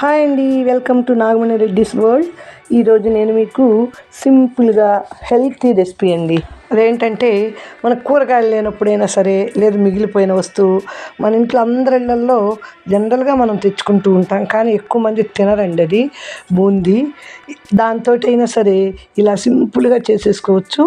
Hi అండి welcome to Nagamani Reddy's world. ఈరోజు నేను మీకు సింపుల్గా హెల్తీ రెసిపీ అండి. అదేంటంటే మన కూరగాయలు లేనప్పుడైనా సరే లేదు మిగిలిపోయిన వస్తువు మన ఇంట్లో అందరిళ్ళల్లో జనరల్గా మనం తెచ్చుకుంటూ ఉంటాం. కానీ ఎక్కువ మంది తినరండి అది బూందీ. దాంతో అయినా సరే ఇలా సింపుల్గా చేసేసుకోవచ్చు.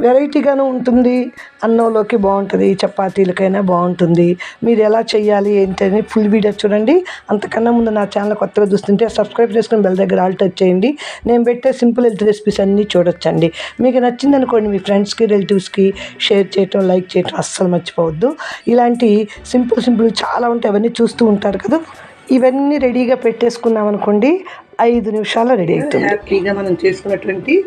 వెరైటీగాను ఉంటుంది. అన్నంలోకి బాగుంటుంది చపాతీలకైనా బాగుంటుంది. మీరు ఎలా చేయాలి ఏంటి అని ఫుల్ వీడియో చూడండి. అంతకన్నా ముందు నా ఛానల్ కొత్తగా చూస్తుంటే సబ్స్క్రైబ్ చేసుకుని బెల్ దగ్గర ఆల్ టచ్ చేయండి. నేను పెట్టే సింపుల్ హెల్త్ రెసిపీస్ అన్నీ చూడొచ్చండి. మీకు నచ్చింది అనుకోండి మీ ఫ్రెండ్స్కి రిలేటివ్స్కి షేర్ చేయటం లైక్ చేయటం అస్సలు మర్చిపోవద్దు. ఇలాంటి సింపుల్ సింపుల్ చాలా ఉంటాయి. అవన్నీ చూస్తూ ఉంటారు కదా. ఇవన్నీ రెడీగా పెట్టేసుకున్నాం అనుకోండి ఐదు నిమిషాలు రెడీ అవుతుంది హ్యాపీగా మనం చేసుకున్నటువంటి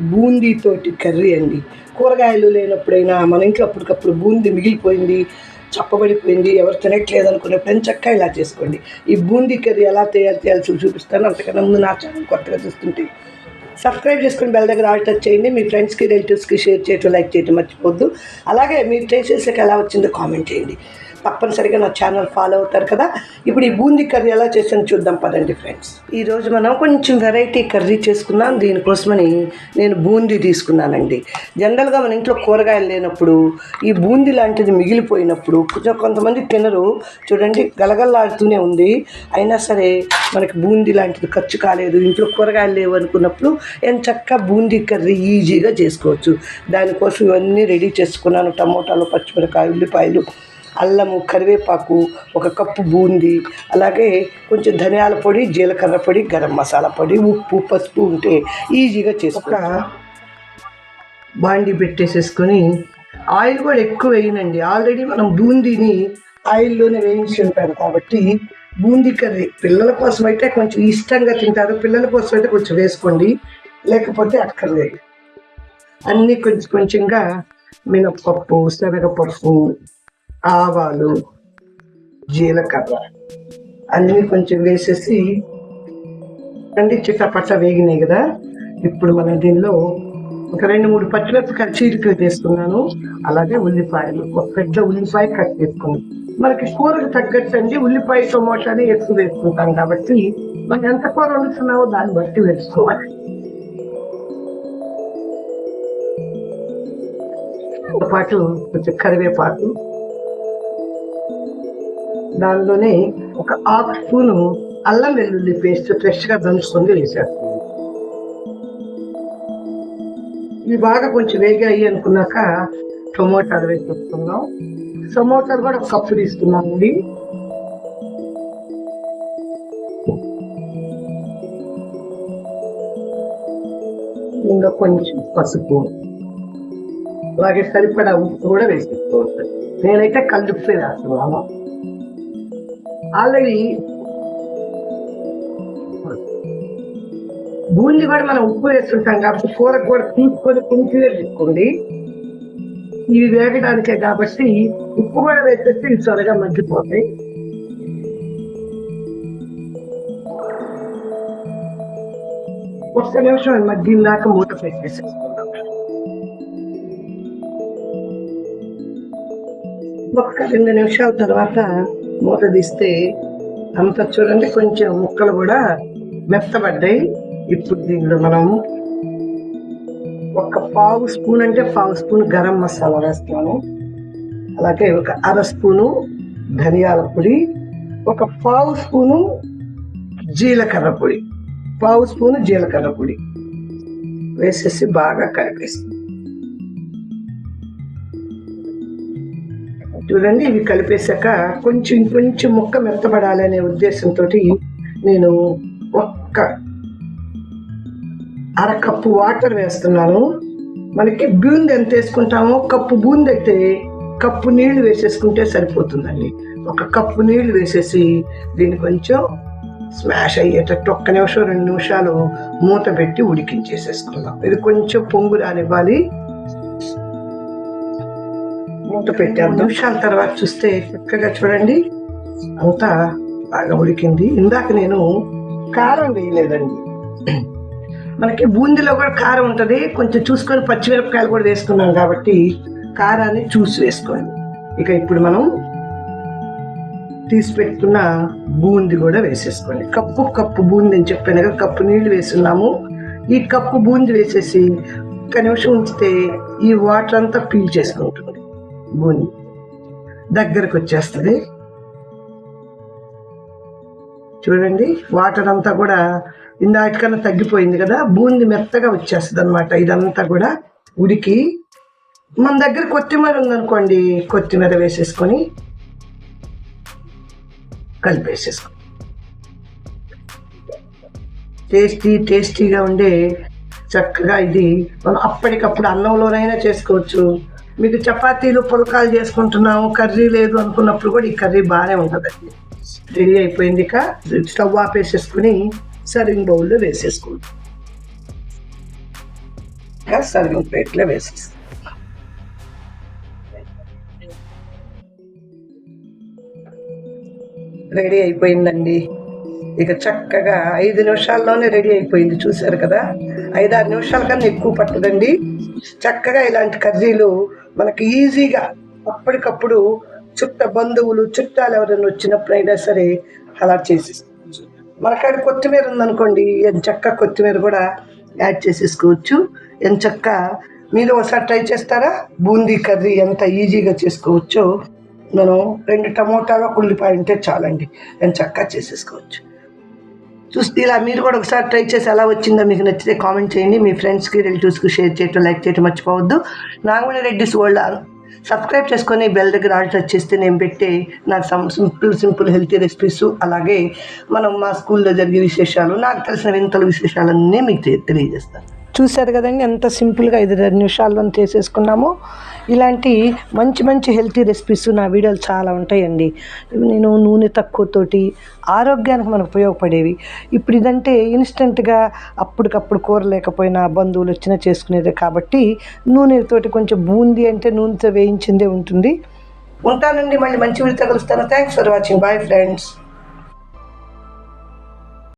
బూందీతోటి కర్రీ అండి. కూరగాయలు లేనప్పుడైనా మన ఇంట్లో అప్పటికప్పుడు బూందీ మిగిలిపోయింది చప్పబడిపోయింది ఎవరు తినట్లేదు అనుకున్నప్పుడు చక్కగా ఇలా చేసుకోండి. ఈ బూందీ కర్రీ ఎలా తయారు చేయాలి చూసి చూపిస్తాను అంతకన్నా ముందు నా ఛానల్ కొత్తగా చూస్తుంటే సబ్స్క్రైబ్ చేసుకుని బెల్ దగ్గర ఆల్ టచ్ చేయండి. మీ ఫ్రెండ్స్కి రిలేటివ్స్కి షేర్ చేయటం లైక్ చేయటం మర్చిపోద్దు అలాగే మీరు ట్రై చేసాక ఎలా వచ్చిందో కామెంట్ చేయండి. తప్పనిసరిగా నా ఛానల్ ఫాలో అవుతారు కదా? ఇప్పుడు ఈ బూందీ కర్రీ ఎలా చేసాను చూద్దాం పదండి ఫ్రెండ్స్. ఈరోజు మనం కొంచెం వెరైటీ కర్రీ చేసుకున్నాం దీనికోసమని నేను బూందీ తీసుకున్నానండి. జనరల్గా మన ఇంట్లో కూరగాయలు లేనప్పుడు ఈ బూందీ లాంటిది మిగిలిపోయినప్పుడు కొంచెం కొంతమంది తినరు. చూడండి గలగల్లాడుతూనే ఉంది. అయినా సరే మనకి బూందీ లాంటిది ఖర్చు కాలేదు. ఇంట్లో కూరగాయలు లేవు అనుకున్నప్పుడు ఎంత చక్కగా బూందీ కర్రీ ఈజీగా చేసుకోవచ్చు. దానికోసం ఇవన్నీ రెడీ చేసుకున్నాను. టమోటాలు పచ్చిమిరకాయ ఉల్లిపాయలు అల్లము కరివేపాకు ఒక కప్పు బూందీ అలాగే కొంచెం ధనియాల పొడి జీలకర్ర పొడి గరం మసాలా పొడి ఉప్పు పసుపు ఉంటే ఈజీగా చేసుకో బాండి పెట్టేసేసుకొని ఆయిల్ కూడా ఎక్కువ వేయనండి. ఆల్రెడీ మనం బూందీని ఆయిల్లోనే వేయించి ఉంటాం కాబట్టి బూందీ కర్రీ పిల్లల కోసం అయితే కొంచెం ఇష్టంగా తింటారు. పిల్లల కోసం అయితే కొంచెం వేసుకోండి. లేకపోతే అక్కర్లేదు. అన్నీ కొంచెం కొంచెంగా మినప్పప్పు శనగపప్పు ఆవాలు జీలకర్ర అన్నీ కొంచెం వేసేసి అండి చిట్టపట్ట వేగినాయి కదా. ఇప్పుడు మనం దీనిలో ఒక రెండు మూడు పచ్చిమిరపకాయలు చీరికలు వేసుకున్నాను అలాగే ఉల్లిపాయలు ఒక పెద్ద ఉల్లిపాయ కట్ చేసుకున్నాను. మనకి కూరకు తగ్గట్టు అండి ఉల్లిపాయ టొమాటోని ఎక్కువ వేసుకుంటాం కాబట్టి మనం ఎంత కూర వండుతున్నామో దాన్ని బట్టి వేసుకోవాలి. పాటు కొంచెం కరివేపాకు దానిలోనే ఒక హాఫ్ స్పూను అల్లం వెల్లుల్లి పేస్ట్ ఫ్రెష్గా దంచుకొని వేసాను ఇవి బాగా కొంచెం వేగాయి అనుకున్నాక టొమాటోలు వేసేస్తున్నాం టొమాటోలు కూడా ఒక కప్పు తీసుకున్నామండి. ఇంకా కొంచెం పసుపు అలాగే సరిపడా ఉప్పు కూడా వేసేసుకోవచ్చు నేనైతే కల్లుప్పే వేస్తున్నాను. ఆల్రెడీ బూంది కూడా మనం ఉప్పు వేస్తుంటాం కాబట్టి కూర కూడా తీసుకొని కొంచెం తీసుకోండి. ఇవి వేగడానికే కాబట్టి ఉప్పు కూడా వేసేస్తే ఇవి త్వరగా మగ్గిపోతాయి. ఒక్క నిమిషం అది మగ్గిన దాకా మూత పెట్టేసేసుకుందాం. ఒక్క రెండు నిమిషాల తర్వాత మూత తీస్తే అంత చూడండి కొంచెం ముక్కలు కూడా మెత్తబడ్డాయి. ఇప్పుడు దీనిలో మనం ఒక పావు స్పూన్ అంటే పావు స్పూన్ గరం మసాలా వేస్తాను అలాగే ఒక అర స్పూను ధనియాల పొడి ఒక పావు స్పూను జీలకర్ర పొడి పావు స్పూను జీలకర్ర పొడి వేసేసి బాగా కలిపేస్తాం చూడండి ఇవి కలిపేశాక కొంచెం కొంచెం ముక్క మెత్తబడాలనే ఉద్దేశంతో నేను ఒక్క అర కప్పు వాటర్ వేస్తున్నాను. మనకి బూంది ఎంత వేసుకుంటామో కప్పు బూంది అయితే కప్పు నీళ్ళు వేసేసుకుంటే సరిపోతుందండి. ఒక కప్పు నీళ్ళు వేసేసి దీన్ని కొంచెం స్మాష్ అయ్యేటట్టు ఒక్క నిమిషం రెండు నిమిషాలు మూత పెట్టి ఉడికించేసేసుకుందాం. ఇది కొంచెం పొంగు రానివ్వాలి. మూత పెట్టాం నిమిషాల తర్వాత చూస్తే చక్కగా చూడండి. అంతా బాగా ఉడికింది. ఇందాక నేను కారం వేయలేదండి. మనకి బూందీలో కూడా కారం ఉంటుంది. కొంచెం చూసుకొని పచ్చిమిరపకాయలు కూడా వేసుకున్నాం కాబట్టి కారాన్ని చూసి వేసుకోండి ఇక ఇప్పుడు మనం తీసి పెట్టుకున్న బూంది కూడా వేసేసుకోండి. కప్పు కప్పు బూంది అని చెప్పాను కదా కప్పు నీళ్ళు వేస్తున్నాము. ఈ కప్పు బూంది వేసేసి ఒక నిమిషం ఉంచితే ఈ వాటర్ అంతా పీల్ చేసుకుంటుంది. బూంది దగ్గరకు వచ్చేస్తుంది. చూడండి వాటర్ అంతా కూడా ఇందాటికన్నా తగ్గిపోయింది కదా బూంది మెత్తగా వచ్చేస్తుంది అనమాట ఇదంతా కూడా ఉడికి మన దగ్గర కొత్తిమీర ఉందనుకోండి కొత్తిమీర వేసేసుకొని కలిపేసేసుకో. టేస్టీ టేస్టీగా ఉండే చక్కగా ఇది మనం అప్పటికప్పుడు అన్నంలోనైనా చేసుకోవచ్చు. మీకు చపాతీలు పులకాలు చేసుకుంటున్నాము కర్రీ లేదు అనుకున్నప్పుడు కూడా ఈ కర్రీ బాగానే ఉంటుందండి. రెడీ అయిపోయింది ఇక. స్టవ్ ఆపేసేసుకుని సర్వింగ్ బౌల్లో వేసేసుకుంటాం ఇక సర్వింగ్ ప్లేట్లో వేసేస్తాం రెడీ అయిపోయిందండి. ఇక చక్కగా ఐదు నిమిషాల్లోనే రెడీ అయిపోయింది చూశారు కదా. ఐదు ఆరు నిమిషాల కన్నా ఎక్కువ పట్టదండి. చక్కగా ఇలాంటి కర్రీలు మనకి ఈజీగా అప్పటికప్పుడు చుట్ట బంధువులు చుట్టాలు ఎవరైనా వచ్చినప్పుడైనా సరే అలా చేసేసుకోవచ్చు. మనకాడ కొత్తిమీర ఉందనుకోండి ఎంత చక్క కొత్తిమీర కూడా యాడ్ చేసేసుకోవచ్చు. ఎంత చక్క మీరు ఒకసారి ట్రై చేస్తారా? బూందీ కర్రీ ఎంత ఈజీగా చేసుకోవచ్చో. మనం రెండు టమోటాలు ఒక ఉల్లిపాయ ఉంటే చాలండి. ఎంత చేసేసుకోవచ్చు. చూస్తే ఇలా మీరు కూడా ఒకసారి ట్రై చేసి ఎలా వచ్చిందో మీకు నచ్చితే కామెంట్ చేయండి. మీ ఫ్రెండ్స్కి రిలేటివ్స్కి షేర్ చేయటం లైక్ చేయటం మర్చిపోవద్దు. నాగమణి రెడ్డిస్ వరల్డ్ సబ్స్క్రైబ్ చేసుకొని బెల్ దగ్గర ఆల్ టచ్ చేస్తే నేను పెట్టే నాకు సింపుల్ సింపుల్ హెల్తీ రెసిపీస్. అలాగే మనం మా స్కూల్లో జరిగే విశేషాలు నాకు తెలిసిన వింతల విశేషాలన్నీ మీకు తెలియజేస్తాను. చూశారు కదండి ఎంత సింపుల్గా ఐదు నిమిషాల్లో చేసేసుకున్నాము ఇలాంటి మంచి మంచి హెల్తీ రెసిపీస్ నా వీడియోలు చాలా ఉంటాయండి. నేను నూనె తక్కువతోటి ఆరోగ్యానికి మనకు ఉపయోగపడేవి. ఇప్పుడు ఇదంటే ఇన్స్టెంట్గా అప్పటికప్పుడు కూర లేకపోయినా బంధువులు వచ్చినా చేసుకునేదే కాబట్టి నూనెతోటి కొంచెం బూందీ అంటే నూనెతో వేయించిందే ఉంటుంది. ఉంటానండి మళ్ళీ మంచి వీడితో కలుస్తాను. Thanks for watching bye friends